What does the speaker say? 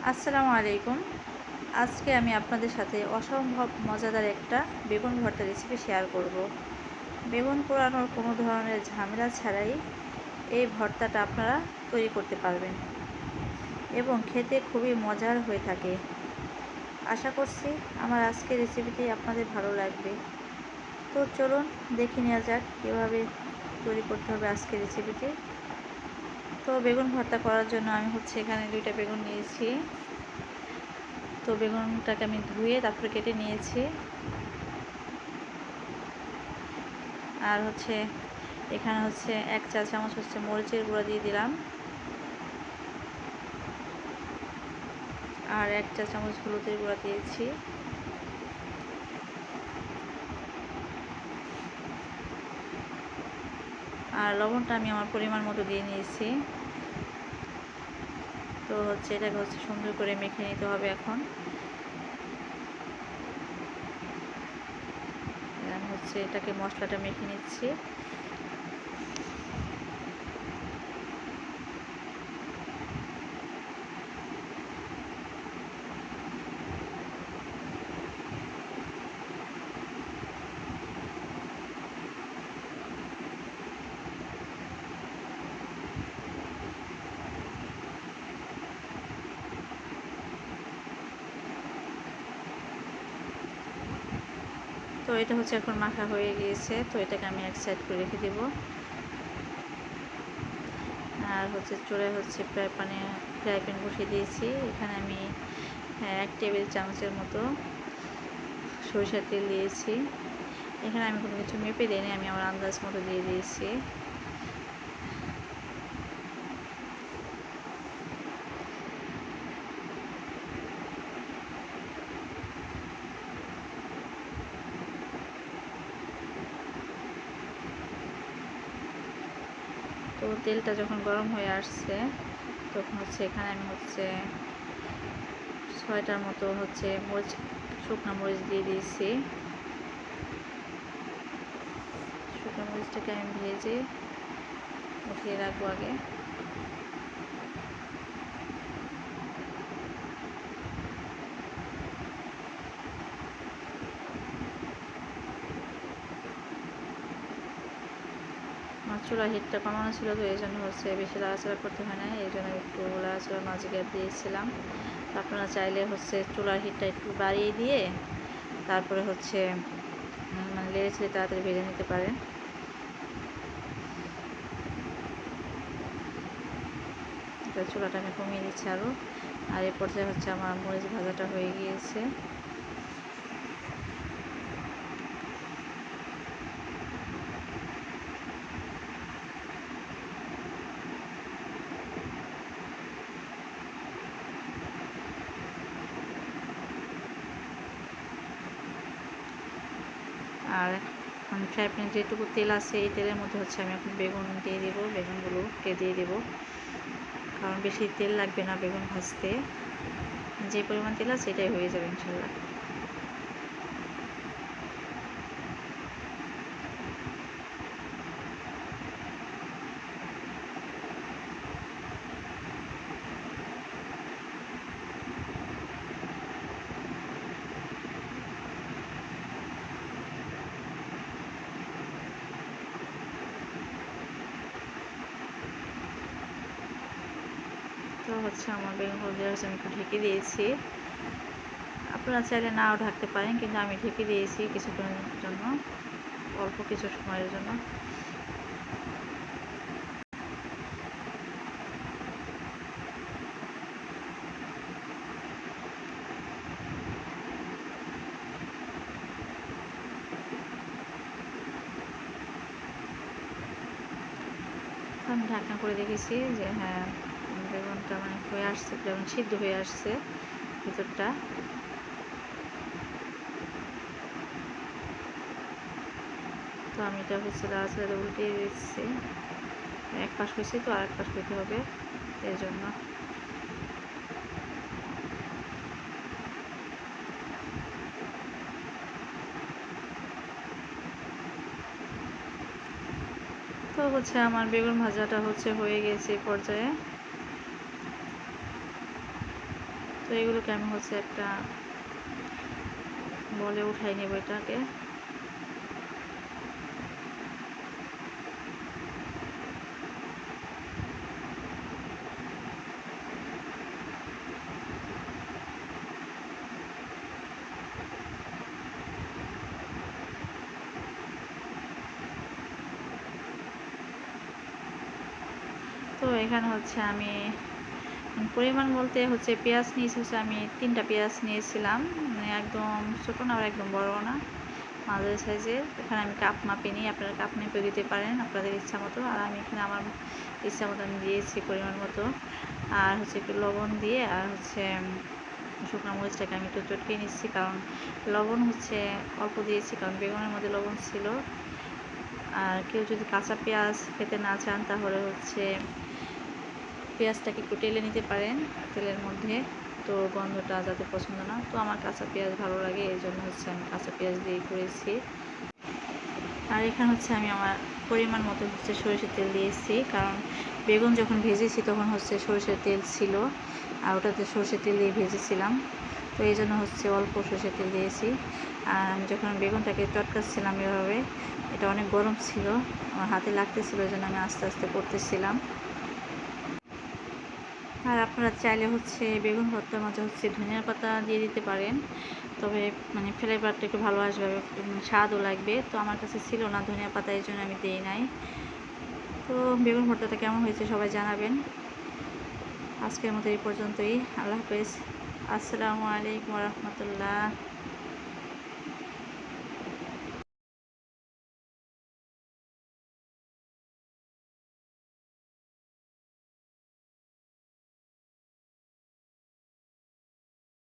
আসসালামু আলাইকুম। আজকে আমি আপনাদের সাথে অসম্ভব মজাদার একটা বেগুন ভর্তা রেসিপি শেয়ার করব। বেগুন পোড়ানোর কোনো ধরনের ঝামেলা ছাড়াই এই ভর্তাটা আপনারা তৈরি করতে পারবেন এবং খেতে খুবই মজার হয়ে থাকে। আশা করছি আমার আজকের রেসিপিটি আপনাদের ভালো লাগবে। তো চলুন দেখে নেওয়া যাক কীভাবে তৈরি করতে হবে আজকের রেসিপিটি তো বেগুন ভর্তা করার জন্য আমি হচ্ছে এখানে দুইটা বেগুন নিয়েছি। তো বেগুনটাকে আমি ধুয়ে তারপরে কেটে নিয়েছি। আর হচ্ছে এখানে হচ্ছে এক চা চামচ হচ্ছে মরিচের গুঁড়া দিয়ে দিলাম। আর এক চা চামচ হলুদের গুঁড়া দিয়েছি। আর লবণটা আমি আমার পরিমাণ মতো দিয়ে নিয়েছি। তো হচ্ছে এটাকে হচ্ছে সুন্দর করে মেখে নিতে হবে এখন। হচ্ছে এটাকে মশলাটা মেখে নিচ্ছি। তো এটা হচ্ছে এখন মাখা হয়ে গিয়েছে তো এটাকে আমি এক সাইড করে রেখে দেব। আর হচ্ছে চোরে হচ্ছে প্রায় প্যানে ফ্রাই প্যান বসিয়ে দিয়েছি। এখানে আমি হ্যাঁ, এক টেবিল চামচের মতো সরিষার তেল দিয়েছি। এখানে আমি কোনো কিছু মেপে দিইনি আমি আমার আন্দাজ মতো দিয়ে দিয়েছি। তেলটা যখন গরম হয়ে আসছে, তখন হচ্ছে এখানে আমি হচ্ছে ছয়টার মতো হচ্ছে মরিচ, শুকনো মরিচ দিয়ে দিয়েছি। শুকনো মরিচটাকে আমি ভেজে উঠিয়ে রাখব আগে। আমার চুলা হিটটা কমানো ছিল তো এই জন্য হচ্ছে বেশি লাড়াচাড়া করতে হয় না এই জন্য একটু লাড়াচাড়া মাঝে গ্যাপ দিয়েছিলাম। আপনারা চাইলে হচ্ছে চুলার হিটটা একটু বাড়িয়ে দিয়ে তারপরে হচ্ছে মানে লেড়ে ছেড়ে তাড়াতাড়ি ভেজে নিতে পারেন। চুলাটা আমি কমিয়ে দিচ্ছি আরও আর এ পর্যায়ে হচ্ছে আমার মরিচ ভাজাটা হয়ে গিয়েছে। আর ফ্রাই প্যানে যেটুকু তেল আছে, এই তেলের মধ্যে হচ্ছে আমি এখন বেগুন দিয়ে দেবো, বেগুনগুলোকে দিয়ে দেবো। কারণ বেশি তেল লাগবে না বেগুন ভাজতে। যে পরিমাণ তেল আছে সেটাই হয়ে যাবে, ইনশাল্লাহ। তো হচ্ছে বেগুন হলদি হচ্ছে আমি ঢেকে দিয়েছি। আপনারা চাইলে নাও ঢাকতে পারেন, কিন্তু আমি ঢেকে দিয়েছি কিছুক্ষণের জন্য, অল্প কিছু সময়ের জন্য। আমি ঢাকনা করে দেখেছি যে হ্যাঁ বেগুনটা মানে হয়ে আসছে, যেমন সিদ্ধ হয়ে আসছে ভিতরটা। তো আমি এটা হচ্ছে লাড়াচাড়া উল্টিয়ে দিচ্ছি। এক পাশ হয়েছে তো আর এক পাশ হইতে হবে এর জন্য। তো হচ্ছে আমার বেগুন ভাজাটা হচ্ছে হয়ে গেছে পর্যায়ে। তো এগুলোকে আমি হচ্ছে একটা বলে উঠাই নেব এটাকে। তো এখানে হচ্ছে আমি পরিমাণ বলতে হচ্ছে পেঁয়াজ নিয়েছি, হচ্ছে আমি তিনটা পেঁয়াজ নিয়েছিলাম। মানে একদম ছোটো না, আর একদম বড় না, মাঝারি সাইজের এখানে আমি কাপ মাপে নিই আপনারা কাপ মেপে দিতে পারেন আপনাদের ইচ্ছা মতো। আর আমি এখানে আমার ইচ্ছা মতো আমি দিয়েছি পরিমাণ মতো। আর হচ্ছে একটু লবণ দিয়ে, আর হচ্ছে শুকনো মরিচটাকে আমি একটু চটকে নিচ্ছি, কারণ লবণ হচ্ছে অল্প দিয়েছি, কারণ বেগুনের মধ্যে লবণ ছিল। আর কেউ যদি কাঁচা পেঁয়াজ খেতে না চান, তাহলে হচ্ছে পেঁয়াজটাকে একটু টেলে নিতে পারেন তেলের মধ্যে। তো গন্ধটা যাতে পছন্দ না, তো আমার কাঁচা পেঁয়াজ ভালো লাগে, এই জন্য হচ্ছে আমি কাঁচা পেঁয়াজ দিয়ে করেছি। আর এখানে হচ্ছে আমি আমার পরিমাণ মতো হচ্ছে সরিষার তেল দিয়েছি, কারণ বেগুন যখন ভেজেছি তখন হচ্ছে সরিষার তেল ছিল, আর ওটাতে সরষের তেল দিয়ে ভেজেছিলাম। তো এই জন্য হচ্ছে অল্প সরষের তেল দিয়েছি। আর আমি যখন বেগুনটাকে চটকাচ্ছিলাম এভাবে, এটা অনেক গরম ছিল, আমার হাতে লাগতেছিল ওই জন্য আমি আস্তে আস্তে করতেছিলাম। আর আপনারা চাইলে হচ্ছে বেগুন ভর্তার মাঝে হচ্ছে ধনিয়া পাতা দিয়ে দিতে পারেন। তবে মানে ফ্লেভারটা একটু ভালো আসবে স্বাদও লাগবে। তো আমার কাছে ছিল না ধনিয়া পাতা এই জন্য আমি দিই নাই। তো বেগুন ভর্তাটা কেমন হয়েছে সবাই জানাবেন। আজকের মতো এই পর্যন্তই। আল্লাহ হাফেজ। আসসালামু আলাইকুম রহমতুল্লাহ।